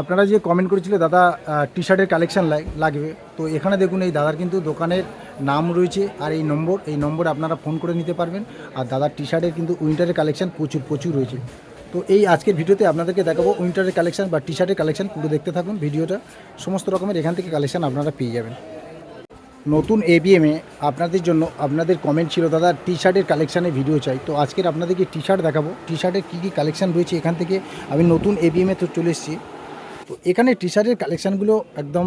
আপনারা যে কমেন্ট করেছিল, দাদা টি শার্টের কালেকশন লাগবে। তো এখানে দেখুন, এই দাদার কিন্তু দোকানের নাম রয়েছে আর এই নম্বর, এই নম্বরে আপনারা ফোন করে নিতে পারবেন। আর দাদার টি শার্টের কিন্তু উইন্টারের কালেকশান প্রচুর প্রচুর রয়েছে। তো এই আজকের ভিডিওতে আপনাদেরকে দেখাবো উইন্টারের কালেকশান বা টি শার্টের কালেকশান পুরো দেখতে থাকুন ভিডিওটা। সমস্ত রকমের এখান থেকে কালেকশান আপনারা পেয়ে যাবেন। নতুন এবিএমে আপনাদের জন্য আপনাদের কমেন্ট ছিল, দাদা টি শার্টের কালেকশানের ভিডিও চাই। তো আজকের আপনাদেরকে টি শার্ট দেখাবো। টি শার্টের কী কী কালেকশান রয়েছে এখান থেকে আমি নতুন এবিএমে তো চলে এসেছি। তো এখানে টি শার্টের কালেকশানগুলো একদম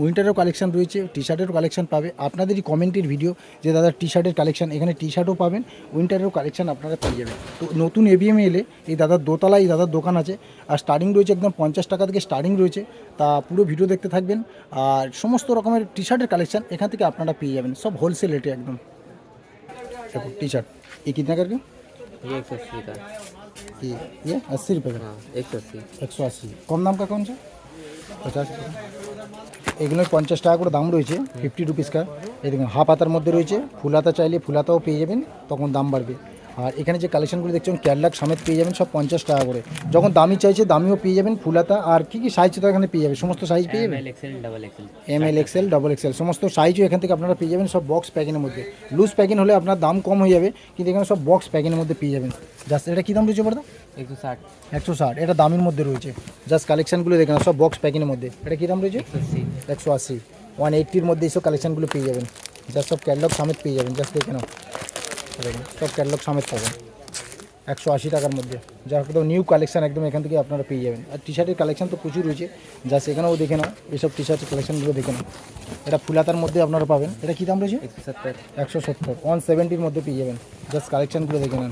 উইন্টারেরও কালেকশান রয়েছে টি শার্টেরও কালেকশান পাবে আপনাদেরই কমেন্টের ভিডিও যে দাদা টি শার্টের কালেকশান এখানে টি শার্টও পাবেন উইন্টারেরও কালেকশান আপনারা পেয়ে যাবেন তো নতুন এবিএমে এলে এই দাদার দোতলায় এই দাদার দোকান আছে আর স্টার্টিং রয়েছে একদম পঞ্চাশ টাকা থেকে স্টার্টিং রয়েছে তা পুরো ভিডিও দেখতে থাকবেন আর সমস্ত রকমের টি শার্টের কালেকশান এখান থেকে আপনারা পেয়ে যাবেন সব হোলসেল রেটে একদম দেখো टी शर्ट ये कितना करके ये एक सौ अस्सी का ये ये अस्सी रुपये का हाँ एक सौ अस्सी एक सौ अस्सी कम दाम का कौन सा পঞ্চাশ এগুলো পঞ্চাশ টাকা করে দাম রয়েছে ফিফটি রুপিসকা এই দেখুন হাফ হাতার মধ্যে রয়েছে ফুল হাতা চাইলে ফুল হাতাও পেয়ে যাবেন তখন দাম বাড়বে আর এখানে যে কালেকশনগুলো দেখছেন ক্যাটলাক সমেত পেয়ে যাবেন সব পঞ্চাশ টাকা করে। যখন দামি চাইছে দামিও পেয়ে যাবেন ফুলাতা আর কী কী সাইজ তো এখানে পেয়ে যাবে সমস্ত সাইজ পেয়ে যাবেন? M L XL double XL সমস্ত সাইজও এখান থেকে আপনারা পেয়ে যাবেন সব বক্স প্যাকিংয়ের মধ্যে। লুজ প্যাকিং হলে আপনার দাম কম হয়ে যাবে কিন্তু এখানে সব বক্স প্যাকিংয়ের মধ্যে পেয়ে যাবেন। জাস্ট এটা কী দাম রয়েছে বলতো একশো ষাট। একশো ষাট এটা দামের মধ্যে রয়েছে। জাস্ট কালেকশনগুলো দেখেন সব বক্স প্যাকিংয়ের মধ্যে। এটা কী দাম রয়েছে? একশো আশি। ওয়ান এইট্টির মধ্যে এইসব কালেকশনগুলো পেয়ে যাবেন। জাস্ট সব ক্যাটলগ সামেত পেয়ে যাবেন জাস্ট দেখে নাও। দেখুন সব ক্যাটলগ সমেত পাবেন। একশো আশি টাকার মধ্যে। যা হয়তো নিউ কালেকশান একদম এখান থেকে আপনারা পেয়ে যাবেন। আর টি শার্টের কালেকশান তো প্রচুর রয়েছে। যা সেখানেও দেখে নাও এইসব টি শার্টের কালেকশানগুলো দেখে নাও। এটা ফুলাতার মধ্যে আপনারা পাবেন। এটা কী দাম রয়েছে? একশো সত্তর। ওয়ান সেভেন্টির মধ্যে পেয়ে যাবেন। জাস্ট কালেকশানগুলো দেখে নেন।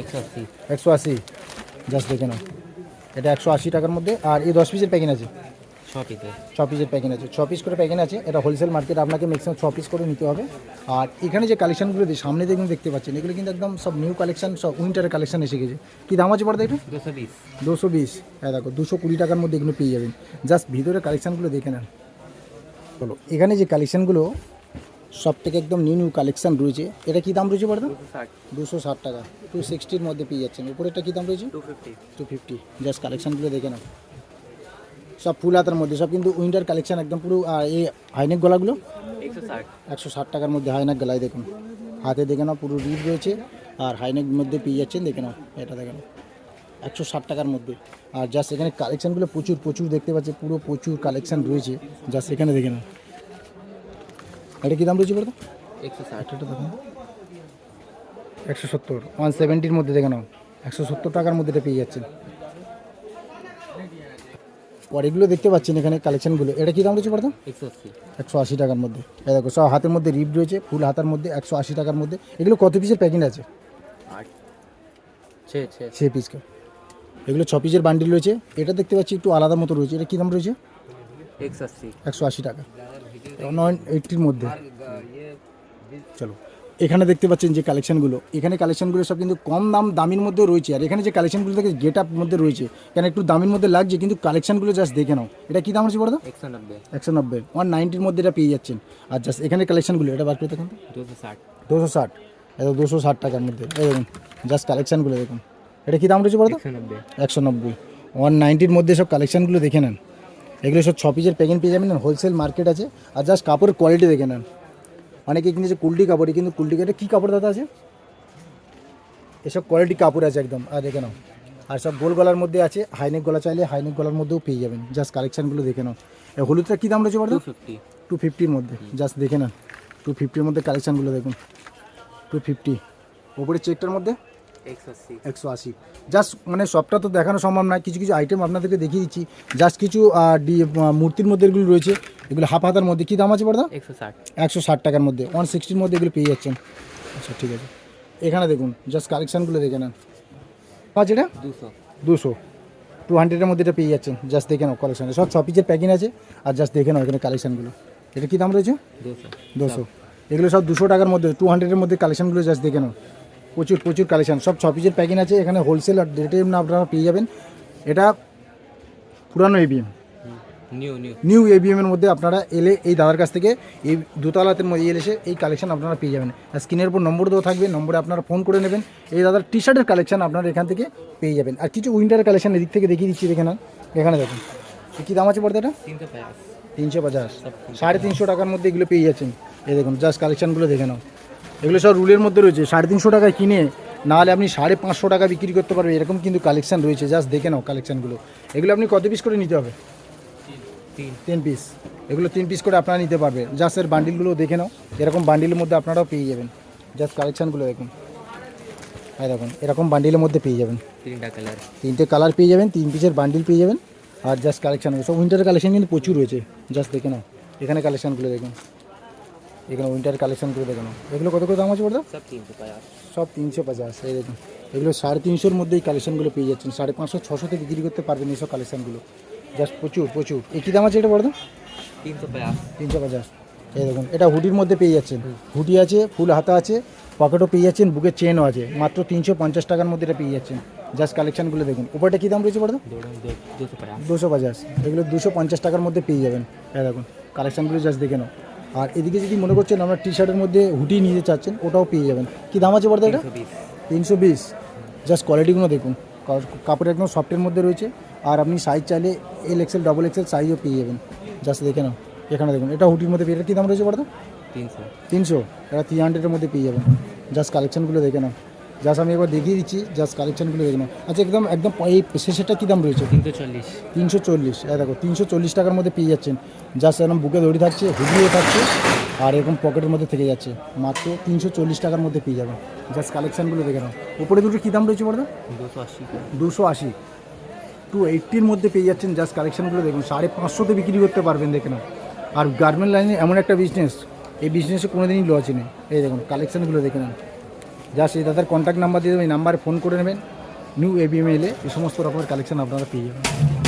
একশো আশি। একশো আশি। জাস্ট দেখে নাও। এটা একশো আশি টাকার মধ্যে। আর এই দশ পিসের প্যাকেট আছে। ছ পিসের প্যাকেট আছে। ছ পিস করে প্যাকেট আছে। এটা হোলসেল মার্কেট আপনাকে ম্যাক্সিমাম ছ পিস করে নিতে হবে। আর এখানে যে কালেকশানগুলো দিয়ে সামনে দেখুন দেখতে পাচ্ছেন এগুলো কিন্তু একদম সব নিউ কালেকশন সব উইন্টারের কালেকশন এসে গেছে। কী দাম আছে বড় দেখুন? দুশো বিশ। দুশো বিশ। হ্যাঁ দেখো দুশো কুড়ি টাকার মধ্যে এগুলো পেয়ে যাবেন। জাস্ট ভিতরে কালেকশানগুলো দেখে নেন। চলো এখানে যে কালেকশানগুলো সব থেকে একদম নিউ নিউ কালেকশান রয়েছে এটা কী দাম রয়েছে বলতো দুশো ষাট। টাকা। টু সিক্সটির মধ্যে পেয়ে যাচ্ছেন। উপরেরটা কী দাম রয়েছে? Two fifty two fifty just কালেকশানগুলো দেখে নেন। সব ফুল হাতার মধ্যে সব কিন্তু উইন্টার কালেকশন একদম পুরো এই হাইনেক গলাগুলো। একশো ষাট। টাকার মধ্যে হাইনেক গলায় দেখুন। হাতে দেখে নাও পুরো রিড রয়েছে আর হাইনেক মধ্যে পেয়ে যাচ্ছেন দেখে নাও এটা দেখে না একশো ষাট টাকার মধ্যে। আর জাস্ট এখানে কালেকশানগুলো প্রচুর প্রচুর দেখতে পাচ্ছি পুরো প্রচুর কালেকশান রয়েছে জাস্ট এখানে দেখে নাও। এটা কী দাম রয়েছে বলতো একশো ষাট। দেখুন একশো সত্তর ওয়ান সেভেন্টির মধ্যে দেখে নাও। একশো সত্তর টাকার মধ্যে এটা পেয়ে যাচ্ছেন। আর এগুলো দেখতে পাচ্ছেন এখানে কালেকশনগুলো এটা কী দাম রয়েছে পড়তাম একশো আশি। টাকার মধ্যে। হ্যাঁ দেখো সব হাতের মধ্যে রিপ রয়েছে ফুল হাতার মধ্যে একশো আশি টাকার মধ্যে। এগুলো কত পিসের প্যাকিং আছে? ছে পিস এগুলো ছ পিসের বান্ডিল রয়েছে। এটা দেখতে পাচ্ছি একটু আলাদা মতো রয়েছে। এটা কী দাম রয়েছে? একশো আশি। টাকা। নয় এইটির মধ্যে। ইয়ে, চলো। এখানে দেখতে পাচ্ছেন যে কালেকশানগুলো এখানে কালেকশানগুলো সব কিন্তু কম দাম দামির মধ্যে রয়েছে। আর এখানে যে কালেকশানগুলো থাকে গেট আপ মধ্যে রয়েছে কেন একটু দামের মধ্যে লাগছে কিন্তু কালেকশানগুলো জাস্ট দেখে নাও। এটা কি দাম হচ্ছে বড় একশো নব্বই। একশো নব্বই। ওয়ান মধ্যে এটা পেয়ে যাচ্ছেন। আর জাস্ট এখানে কালেকশানগুলো এটা বার করে দেখুন দুশো ষাট। দুশো ষাট। এটা দুশো ষাট টাকার মধ্যে। এই দেখুন জাস্ট কালেকশানগুলো দেখুন। এটা কি দাম রয়েছে বড় একশো নব্বই। ওয়ান নাইনটির মধ্যে সব কালেকশানগুলো দেখে নেন। এগুলো সব ছ পিসের প্যাকেট পেয়ে যাবেন। হোলসেল মার্কেট আছে। আর জাস্ট কাপড়ের কোয়ালিটি দেখে নেন। অনেকে কিনেছে কুলটি কাপড়ে কিন্তু কুলটি কাপড়ে কী কাপড় দাদা আছে? এসব কোয়ালিটি কাপড় আছে একদম। আর দেখে নাও। আর সব গোল গলার মধ্যে আছে হাইনেক গলা চাইলে হাইনেক গলার মধ্যেও পেয়ে যাবেন। জাস্ট কালেকশানগুলো দেখে নাও। হলুদটা কী দাম রয়েছে বলো? টু ফিফটির মধ্যে। জাস্ট দেখে নেন টু ফিফটির মধ্যে কালেকশানগুলো দেখুন। টু ফিফটি ওপরে চেকটার মধ্যে? একশো আশি জাস্ট মানে সবটা তো দেখানো সম্ভব নয় কিছু কিছু আইটেম আপনাদেরকে দেখিয়ে দিচ্ছি। জাস্ট কিছু মূর্তির মধ্যে এগুলো রয়েছে এগুলো হাফ হাতার মধ্যে। কী দাম আছে বড়দা একশো ষাট। টাকার মধ্যে। ওয়ান সিক্সটির মধ্যে এগুলো পেয়ে যাচ্ছেন। আচ্ছা ঠিক আছে। এখানে দেখুন জাস্ট কালেকশানগুলো দেখে নেন। আছে এটা? দুশো। দুশো। টু হান্ড্রেডের মধ্যে এটা পেয়ে যাচ্ছেন। জাস্ট দেখে নাও কালেকশানে সব ছ পিসের প্যাকিং আছে আর জাস্ট দেখে নাও এখানে কালেকশানগুলো এটা কী দাম রয়েছে? দুশো। এগুলো সব দুশো টাকার মধ্যে টু হান্ড্রেডের মধ্যে কালেকশানগুলো জাস্ট দেখে নাও। প্রচুর প্রচুর কালেকশান সব ছ পিসের প্যাকিং আছে। এখানে হোলসেল আর রিটেল আপনারা পেয়ে যাবেন। এটা পুরানো এবিএম নিউ নিউ নিউ মধ্যে আপনারা এলে এই দাদার কাছ থেকে এই দোতলাতে এলে এসে এই কালেকশন আপনারা পেয়ে যাবেন। আর স্ক্রিনের উপর নম্বর দেওয়া থাকবে নম্বরে আপনারা ফোন করে নেবেন। এই দাদার টি শার্টের কালেকশান আপনারা এখান থেকে পেয়ে যাবেন। আর কিছু উইন্টার কালেকশন এদিক থেকে দেখিয়ে দিচ্ছি দেখে না এখানে দেখুন। কী দাম আছে পর্দাটা? তিনশো পঞ্চাশ। সাড়ে তিনশো টাকার মধ্যে এগুলো পেয়ে যাচ্ছেন। এই দেখুন জাস্ট কালেকশানগুলো দেখে নাও। এগুলো সব রুলের মধ্যে রয়েছে। সাড়ে তিনশো টাকায় কিনে নাহলে আপনি সাড়ে পাঁচশো টাকা বিক্রি করতে পারবেন। এরকম কিন্তু কালেকশান রয়েছে। জাস্ট দেখে নাও কালেকশানগুলো এগুলো আপনি কত পিস করে নিতে হবে? তিন। পিস এগুলো তিন পিস করে আপনারা নিতে পারবেন। জাস্ট এর বান্ডিলগুলো দেখে নাও। এরকম বান্ডিলের মধ্যে আপনারাও পেয়ে যাবেন। জাস্ট কালেকশানগুলো দেখুন। হ্যাঁ দেখুন এরকম বান্ডিলের মধ্যে পেয়ে যাবেন। তিনটা কালার তিনটে কালার পেয়ে যাবেন তিন পিসের বান্ডিল পেয়ে যাবেন। আর জাস্ট কালেকশান সব উইন্টারের কালেকশান কিন্তু প্রচুর রয়েছে। জাস্ট দেখে নাও। এখানে কালেকশানগুলো দেখুন। এখানে উইন্টার কালেকশানগুলো দেখানো। এগুলো কত করে দাম আছে বলতো সব তিনশো পঞ্চাশ। সব তিনশো পঞ্চাশ এই দেখুন। এগুলো সাড়ে তিনশোর মধ্যেই কালেকশনগুলো পেয়ে যাচ্ছেন। সাড়ে পাঁচশো ছশোতে বিক্রি করতে পারবেন এইসব কালেকশনগুলো জাস্ট প্রচুর প্রচুর। এই কী দাম আছে এটা বলতো তিনশো পঞ্চাশ। তিনশো পঞ্চাশ। এই দেখুন এটা হুডির মধ্যে পেয়ে যাচ্ছেন। হুডি আছে ফুল হাতা আছে পকেটও পেয়ে যাচ্ছেন বুকে চেনও আছে। মাত্র তিনশো পঞ্চাশ টাকার মধ্যে এটা পেয়ে যাচ্ছেন। জাস্ট কালেকশানগুলো দেখুন। উপরটা কী দাম রয়েছে বলতো দুশো পঞ্চাশ। এগুলো দুশো পঞ্চাশ টাকার মধ্যে পেয়ে যাবেন। এই দেখুন কালেকশানগুলো জাস্ট দেখে নাও। আর এদিকে যদি মনে করছেন আপনার টি শার্টের মধ্যে হুটি নিতে চাচ্ছেন ওটাও পেয়ে যাবেন। কি দাম আছে বলতে এটা? তিনশো বিশ। জাস্ট কোয়ালিটিগুলো দেখুন। কাপড় একদম সফটের মধ্যে রয়েছে। আর আপনি সাইজ চাইলে এল এক্সেল ডবল এক্সেল সাইজও পেয়ে যাবেন। জাস্ট দেখে নাও। এখানে দেখুন এটা হুটির মধ্যে পেয়ে এটা কী দাম রয়েছে বলতো তিনশো। তিনশো। এটা থ্রি হান্ড্রেডের মধ্যে পেয়ে যাবেন। জাস্ট কালেকশানগুলো দেখে নাও। জাস্ট আমি একবার দেখিয়ে দিচ্ছি জাস্ট কালেকশানগুলো দেখে আচ্ছা একদম একদম এই শেষেরটা কী দাম রয়েছে? তিনশো চল্লিশ। তিনশো চল্লিশ দেখো তিনশো চল্লিশ টাকার মধ্যে পেয়ে যাচ্ছেন। জাস্ট এরকম বুকে দড়ি থাকছে হুগিয়ে থাকছে আর এরকম পকেটের মধ্যে থেকে যাচ্ছে। মাত্র তিনশো চল্লিশ টাকার মধ্যে পেয়ে যাবেন। জাস্ট কালেকশানগুলো দেখে নাও। উপরে দুটো কী দাম রয়েছে বলো দুশো আশি। দুশো আশি। টু এইটটির মধ্যে পেয়ে যাচ্ছেন জাস্ট কালেকশানগুলো দেখুন সাড়ে পাঁচশোতে বিক্রি করতে পারবেন দেখে নাও। আর গার্মেন্ট লাইনে এমন একটা বিজনেস এই বিজনেসে কোনো দিনই লস নেই এই দেখুন কালেকশানগুলো দেখে নেন জাস্ট এই দাদার কন্ট্যাক্ট নাম্বার দিয়ে দেবেন, এই নাম্বারে ফোন করে নেবেন নিউ এবিএমএলে এই সমস্ত রকমের কালেকশন আপনারা পেয়ে যাবেন।